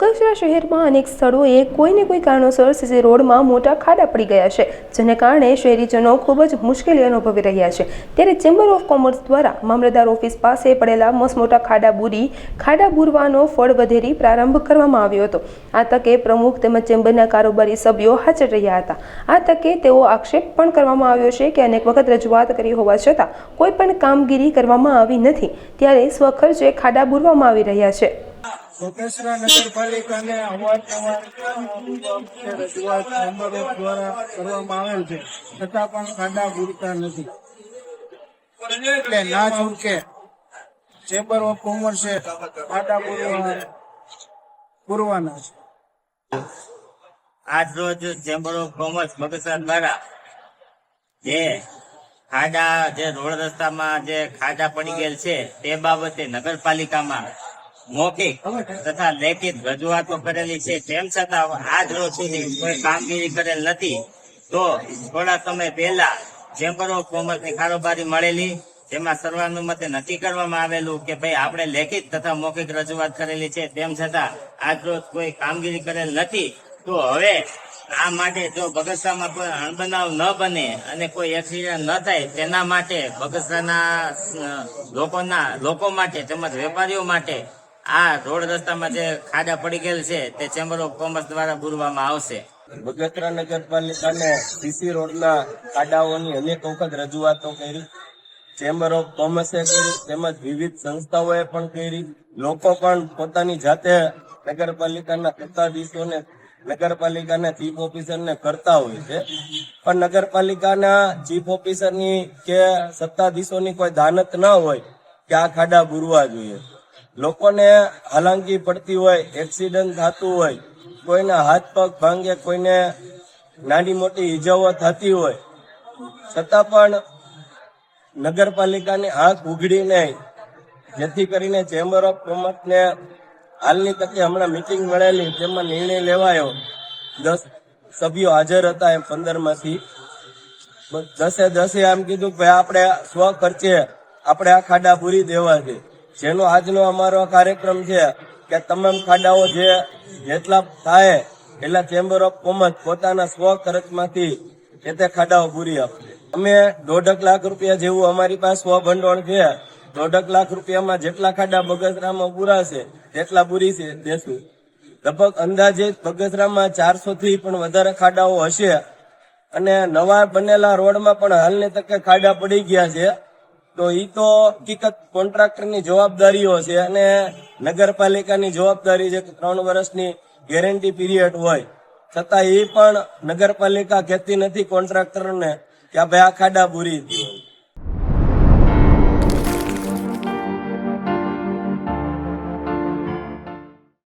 બગસરા શહેરમાં અનેક સ્થળોએ કોઈને કોઈ કારણોસર સીસી રોડમાં મોટા ખાડા પડી ગયા છે, જેને કારણે શહેરીજનો ખૂબ જ મુશ્કેલી અનુભવી રહ્યા છે. ત્યારે ચેમ્બર ઓફ કોમર્સ દ્વારા મામલતદાર ઓફિસ પાસે પડેલા મસમોટા ખાડા બુરી, ખાડા બુરવાનો ફળ વધેરી પ્રારંભ કરવામાં આવ્યો હતો. આ તકે પ્રમુખ તેમજ ચેમ્બરના કારોબારી સભ્યો હાજર રહ્યા હતા. આ તકે તેઓ આક્ષેપ પણ કરવામાં આવ્યો છે કે અનેક વખત રજૂઆત કરી હોવા છતાં કોઈ પણ કામગીરી કરવામાં આવી નથી. ત્યારે સ્વખર્ચે ખાડા બુરવામાં આવી રહ્યા છે. કોટેશ્વર નગરપાલિકાને અવારનવાર રજૂઆત એક દ્વારા કરવામાં આવેલ છે. છતાં પણ ખાડા પૂરતા નથી. એટલે ના છૂટકે ચેમ્બર ઓફ કોમર્સે ખાડા પૂરવાના છે. આજ રોજ ચેમ્બર ઓફ કોમર્સ બગસરા દ્વારા જે ખાડા, જે રોડ રસ્તામાં જે ખાડા પડી ગયેલ છે, તે બાબતે નગરપાલિકામાં મૌખિક તથા લેખિત રજૂઆતો કરેલી છે. તેમ છતાં આજ રોજ સુધી કોઈ કામગીરી કરેલ નથી. તો થોડા સમય પહેલા ચેમ્બર ઓફ કોમર્સની કારોબારી મળેલી જેમાં સર્વાનુમતે નક્કી કરવામાં આવેલું કે ભાઈ આપણે લેખિત તથા મૌખિક રજૂઆત કરેલી છે તેમ છતાં આજ રોજ કોઈ કામગીરી કરેલ નથી. તો હવે આ માટે જો બગસરામાં કોઈ અણબનાવ ન બને અને કોઈ એક્સિડન્ટ ન થાય તેના માટે બગસરાના લોકોના લોકો માટે તેમજ વેપારીઓ માટે આ રોડ રસ્તામાં જે ખાડા પડી ગયેલ છે, તે ચેમ્બર ઓફ કોમર્સ દ્વારા પૂરવામાં આવશે. બગસરા નગરપાલિકાને સીસી રોડના ખાડાઓની અનેક વખત રજૂઆતો કરી. ચેમ્બર ઓફ કોમર્સે કરી, તેમજ વિવિધ સંસ્થાઓએ પણ કરી. લોકો પણ પોતાની જાતે નગરપાલિકાના સત્તાધીશોને, નગરપાલિકાના ચીફ ઓફિસરને કરતા હોય છે. પણ નગરપાલિકાના ચીફ ઓફિસરની કે સત્તાધીશોની કોઈ દાનત ન હોય, કે આ ખાડા બુરવા જોઈએ. લોકોને હાલાંકી પડતી હોય, એક્સિડન્ટ થતું હોય, કોઈના હાથ પગ ભાંગે, કોઈને નાની મોટી ઈજાઓ થતી હોય, છતાં પણ નગરપાલિકાની આંખ ઉઘડી નહીં. જેથી કરીને ચેમ્બર ઓફ કોમર્સને હાલની તકે હમણાં મિટિંગ મળેલી, જેમાં નિર્ણય લેવાયો. દસ સભ્યો હાજર હતા એમ પંદરમાંથી દસે દસે આમ કીધું કે ભાઈ, આપણે સ્વ ખર્ચે, આપણે આ ખાડા પૂરી દેવા છે. જેનો આજનો અમારો કાર્યક્રમ છે કે તમામ ખાડાઓ જે જેટલા થાય એટલા ચેમ્બર ઓફ કોમર્સ પોતાના સ્વ ખર્ચમાંથી એ તે ખાડાઓ પૂરી આપશે. અમે દોઢક લાખ રૂપિયા જેવું અમારી પાસે સ્વ ભંડોળ છે. દોઢક લાખ રૂપિયામાં જેટલા ખાડા બગસરામાં પૂરાશે, તેટલા પૂરી છે દેશું. લગભગ અંદાજે બગસરામાં ચારસો થી પણ વધારે ખાડાઓ હશે. અને નવા બનેલા રોડમાં પણ હાલની તકે ખાડા પડી ગયા છે. તો એ તો હકીકત કોન્ટ્રાક્ટરની જવાબદારીઓ છે અને નગરપાલિકાની જવાબદારી છે કે ત્રણ વર્ષની ગેરંટી પીરિયડ હોય છતાં એ પણ નગરપાલિકા કહેતી નથી કોન્ટ્રાક્ટરને કે આ ભાઈ આ ખાડા પૂરી.